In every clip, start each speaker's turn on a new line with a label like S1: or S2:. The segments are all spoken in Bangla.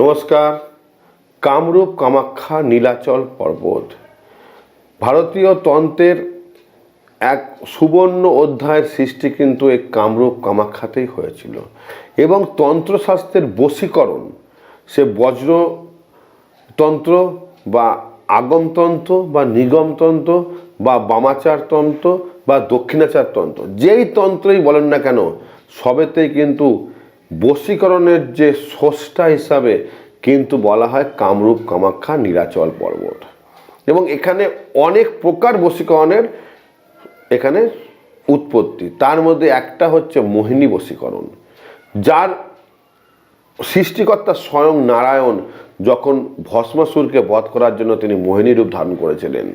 S1: নমস্কার। কামরূপ কামাখ্যা নীলাচল পর্বত। ভারতীয় তন্ত্রের এক সুবর্ণ অধ্যায়ের সৃষ্টি কিন্তু এই কামরূপ কামাখ্যাতেই হয়েছিল। এবং তন্ত্রশাস্ত্রের বশীকরণ, সে বজ্রতন্ত্র বা আগমতন্ত্র বা নিগমতন্ত্র বা বামাচারতন্ত্র বা দক্ষিণাচারতন্ত্র যেই তন্ত্রই বলেন না কেন, সবেতেই কিন্তু বশীকরণের যে স্রষ্টা হিসাবে কিন্তু বলা হয় কামরূপ কামাখ্যা নীলাচল পর্বত। এবং এখানে অনেক প্রকার বশীকরণের এখানে উৎপত্তি। তার মধ্যে একটা হচ্ছে মোহিনী বশীকরণ, যার সৃষ্টিকর্তা স্বয়ং নারায়ণ যখন ভস্মাসুরকে বধ করার জন্য তিনি মোহিনী রূপ ধারণ করেছিলেন।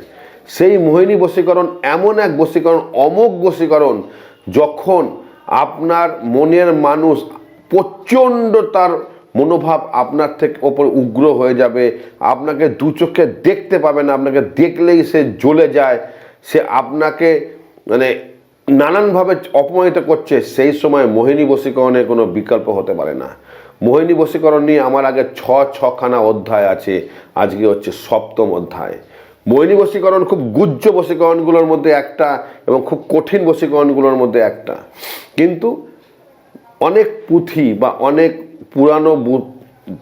S1: সেই মোহিনী বশীকরণ এমন এক বশীকরণ, অমোঘ বশীকরণ, যখন আপনার মনের মানুষ প্রচণ্ড তার মনোভাব আপনার থেকে ওপর উগ্র হয়ে যাবে। আপনাকে দু চোখে দেখতে পাবে না। আপনাকে দেখলেই সে জ্বলে যায়। সে আপনাকে মানে নানানভাবে অপমানিত করছে। সেই সময় মোহিনী বশীকরণের কোনো বিকল্প হতে পারে না। মোহিনী বশীকরণ নিয়ে আমার আগে ছ, ছখানা অধ্যায় আছে। আজকে হচ্ছে সপ্তম অধ্যায়। মোহিনী বশীকরণ খুব গুজ্জ বশীকরণগুলোর মধ্যে একটা এবং খুব কঠিন বশীকরণগুলোর মধ্যে একটা। কিন্তু অনেক পুঁথি বা অনেক পুরানো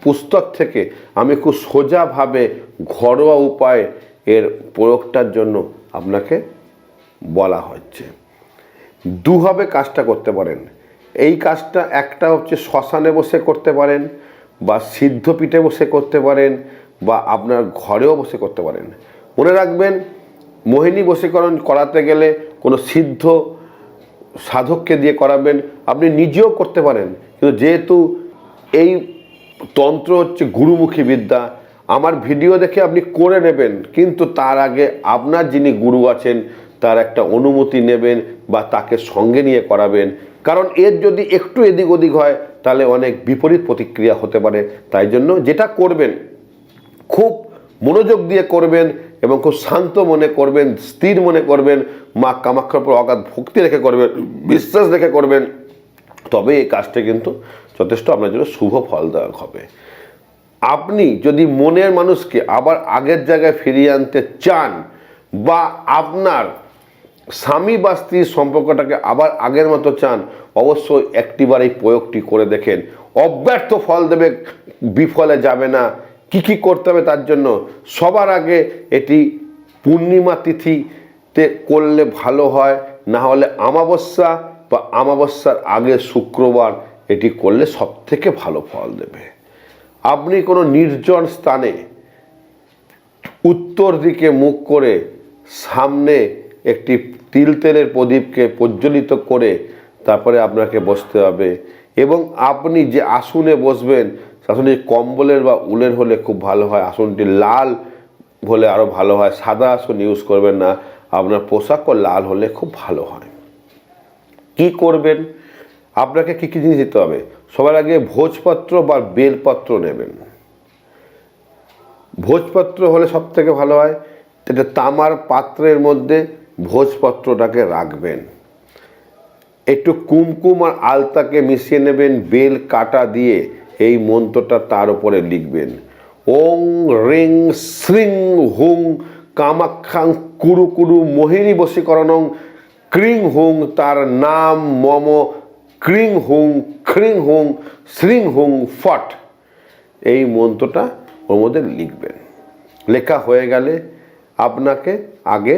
S1: পুস্তক থেকে আমি খুব সোজাভাবে ঘরোয়া উপায়ে এর প্রয়োগটার জন্য আপনাকে বলা হচ্ছে। দুভাবে কাজটা করতে পারেন। এই কাজটা একটা হচ্ছে শ্মশানে বসে করতে পারেন বা সিদ্ধ পিঠে বসে করতে পারেন বা আপনার ঘরেও বসে করতে পারেন। মনে রাখবেন, মোহিনী বশীকরণ করাতে গেলে কোনো সিদ্ধ সাধককে দিয়ে করাবেন, আপনি নিজেও করতে পারেন। কিন্তু যেহেতু এই তন্ত্র হচ্ছে গুরুমুখী বিদ্যা, আমার ভিডিও দেখে আপনি করে নেবেন, কিন্তু তার আগে আপনার যিনি গুরু আছেন, তার একটা অনুমতি নেবেন বা তাকে সঙ্গে নিয়ে করাবেন। কারণ এর যদি একটু এদিক ওদিক হয়, তাহলে অনেক বিপরীত প্রতিক্রিয়া হতে পারে। তাই জন্য যেটা করবেন, খুব মনোযোগ দিয়ে করবেন এবং খুব শান্ত মনে করবেন, স্থির মনে করবেন মা কামাক্ষার উপর অগাধ ভক্তি রেখে করবেন, বিশ্বাস রেখে করবেন, তবে এই কাজটা কিন্তু যথেষ্ট আপনার জন্য শুভ ফলদায়ক হবে। আপনি যদি মনের মানুষকে আবার আগের জায়গায় ফিরিয়ে আনতে চান বা আপনার স্বামী বা স্ত্রীর সম্পর্কটাকে আবার আগের মতো চান, অবশ্যই একটিবার এই প্রয়োগটি করে দেখেন। অব্যর্থ ফল দেবে, বিফলে যাবে না। কি কি করতে হবে তার জন্য সবার আগে এটি পূর্ণিমা তিথিতে করলে ভালো হয়, না হলে আমাবস্যা বা আমাবস্যার আগে শুক্রবার এটি করলে সব থেকে ভালো ফল দেবে। আপনি কোনো নির্জন স্থানে উত্তর দিকে মুখ করে সামনে একটি তিল তেলের প্রদীপকে প্রজ্বলিত করে তারপরে আপনাকে বসতে হবে এবং আপনি যে আসনে বসবেন আসলে কম্বলের বা উলের হলে খুব ভালো হয়, আসনটি লাল হলে আরও ভালো হয়, সাদা আসন ইউজ করবেন না। আপনার পোশাকও লাল হলে খুব ভালো হয়। কি করবেন? আপনাকে কী কী জিনিস দিতে হবে? সবার আগে ভোজপত্র বা বেলপত্র নেবেন। ভোজপত্র হলে সব থেকে ভালো হয়, এটা তামার পাত্রের মধ্যে ভোজপত্রটাকে রাখবেন। একটু কুমকুম আর আলতাকে মিশিয়ে নেবেন, বেল কাটা দিয়ে এই মন্ত্রটা তার উপরে লিখবেন। ওং রিং শ্রিং হুং কামাখ্যাং কুরু কুরু মোহিনী বশীকরণং ক্রিং হুং তার নাম মম ক্রিং হুং খ্রিং হুং শ্রিং হুং ফট। এই মন্ত্রটা ওর মধ্যে লিখবেন। লেখা হয়ে গেলে আপনাকে আগে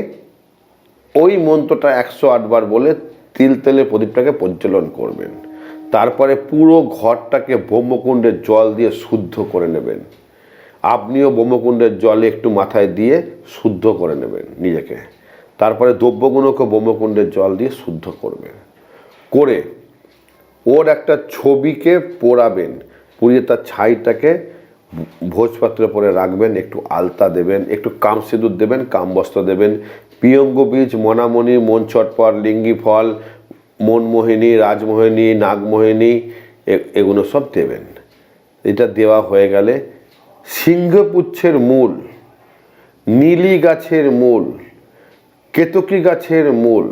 S1: ওই মন্ত্রটা একশো আটবার বলে তিল তেলে প্রদীপটাকে প্রজ্বলন করবেন। তারপরে পুরো ঘরটাকে ব্রহ্মকুণ্ডের জল দিয়ে শুদ্ধ করে নেবেন। আপনিও ব্রহ্মকুণ্ডের জলে একটু মাথায় দিয়ে শুদ্ধ করে নেবেন নিজেকে। তারপরে দ্রব্যগুণকে ব্রহ্মকুণ্ডের জল দিয়ে শুদ্ধ করবেন। করে ওর একটা ছবিকে পোড়াবেন। পুড়িয়ে তার ছাইটাকে ভোজপত্রে পরে রাখবেন, একটু আলতা দেবেন, একটু কাম সিঁদুর দেবেন কাম বস্ত্র দেবেন, পিয়ঙ্গ বীজ, মনামণি মন চটপট লিঙ্গি ফল, মনমোহিনী, রাজমোহিনী, নাগমোহিনী এগুলো সব দেবেন। এটা দেওয়া হয়ে গেলে সিংহপুচ্ছের মূল নীলি গাছের মূল কেতকী গাছের মূল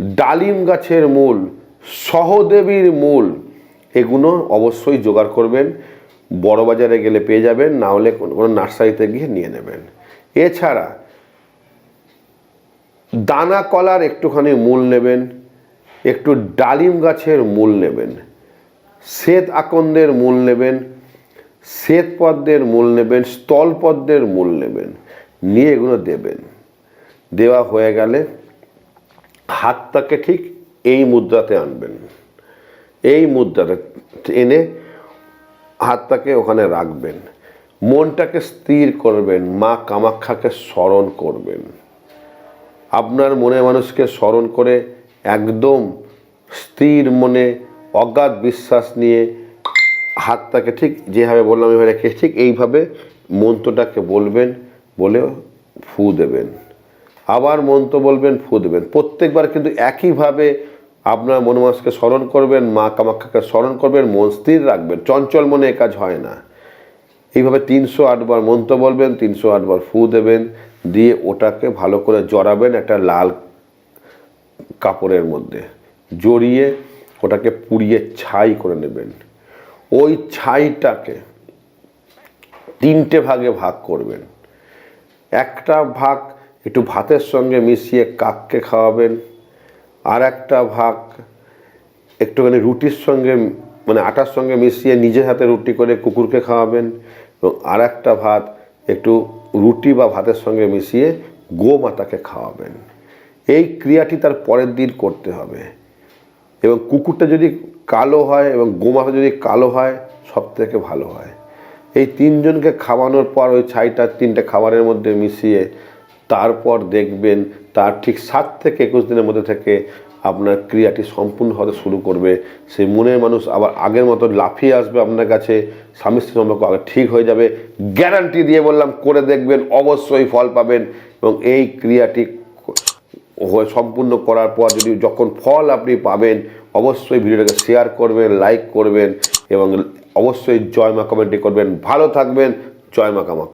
S1: ডালিম গাছের মূল, সহদেবীর মূল, এগুলো অবশ্যই জোগাড় করবেন। বড় বাজারে গেলে পেয়ে যাবেন, না হলে কোনো নার্সারিতে গিয়ে নিয়ে নেবেন। এছাড়া দানা কলার একটুখানি মূল নেবেন, একটু ডালিম গাছের মূল নেবেন, শ্বেত আকন্দের মূল নেবেন শ্বেত পদ্মের মূল নেবেন, স্থল পদ্মের মূল নেবেন, নিয়ে এগুলো দেবেন। দেওয়া হয়ে গেলে হাতটাকে ঠিক এই মুদ্রাতে আনবেন। এই মুদ্রাতে এনে হাতটাকে ওখানে রাখবেন। মনটাকে স্থির করবেন, মা কামাখ্যাকে স্মরণ করবেন। আপনার মনে মানুষকে স্মরণ করে একদম স্থির মনে, অগাধ বিশ্বাস নিয়ে হাতটাকে ঠিক যেভাবে বললাম, এভাবে রেখে ঠিক এইভাবে মন্ত্রটাকে বলবেন বলে ফু দেবেন। আবার মন্ত্র বলবেন, ফু দেবেন। প্রত্যেকবার কিন্তু একইভাবে আপনার মন মানুষকে স্মরণ করবেন, মা কামাখ্যাকে স্মরণ করবেন, মন স্থির রাখবেন, চঞ্চল মনে এ কাজ হয় না। এইভাবে তিনশো আটবার মন্ত্র বলবেন, তিনশো আটবার ফু দেবেন, দিয়ে ওটাকে ভালো করে জড়াবেন একটা লাল কাপড়ের মধ্যে, জড়িয়ে ওটাকে পুড়িয়ে ছাই করে নেবেন। ওই ছাইটাকে তিনটে ভাগে ভাগ করবেন। একটা ভাগ একটু ভাতের সঙ্গে মিশিয়ে কাককে খাওয়াবেন, আর একটা ভাগ একটুখানি রুটির সঙ্গে মানে আটার সঙ্গে মিশিয়ে নিজের হাতে রুটি করে কুকুরকে খাওয়াবেন, এবং আর একটা ভাত একটু রুটি বা ভাতের সঙ্গে মিশিয়ে গোমাতাকে খাওয়াবেন। এই ক্রিয়াটি তার পরের দিন করতে হবে। এবং কুকুরটা যদি কালো হয় এবং গোমাতা যদি কালো হয় সব থেকে ভালো হয়। এই তিনজনকে খাওয়ানোর পর ওই ছাইটা তিনটে খাবারের মধ্যে মিশিয়ে তারপর দেখবেন তার ঠিক সাত থেকে একুশ দিনের মধ্যে থেকে আপনার ক্রিয়াটি সম্পূর্ণ হতে শুরু করবে। সেই মনের মানুষ আবার আগের মতো লাফিয়ে আসবে আপনার কাছে, স্বামী স্ত্রী সম্পর্ক আগে ঠিক হয়ে যাবে। গ্যারান্টি দিয়ে বললাম, করে দেখবেন, অবশ্যই ফল পাবেন এবং এই ক্রিয়াটি হয়ে সম্পূর্ণ করার পর যদি যখন ফল আপনি পাবেন, অবশ্যই ভিডিওটাকে শেয়ার করবেন লাইক করবেন এবং অবশ্যই জয় মা কমেন্টে করবেন। ভালো থাকবেন, জয় মা কামা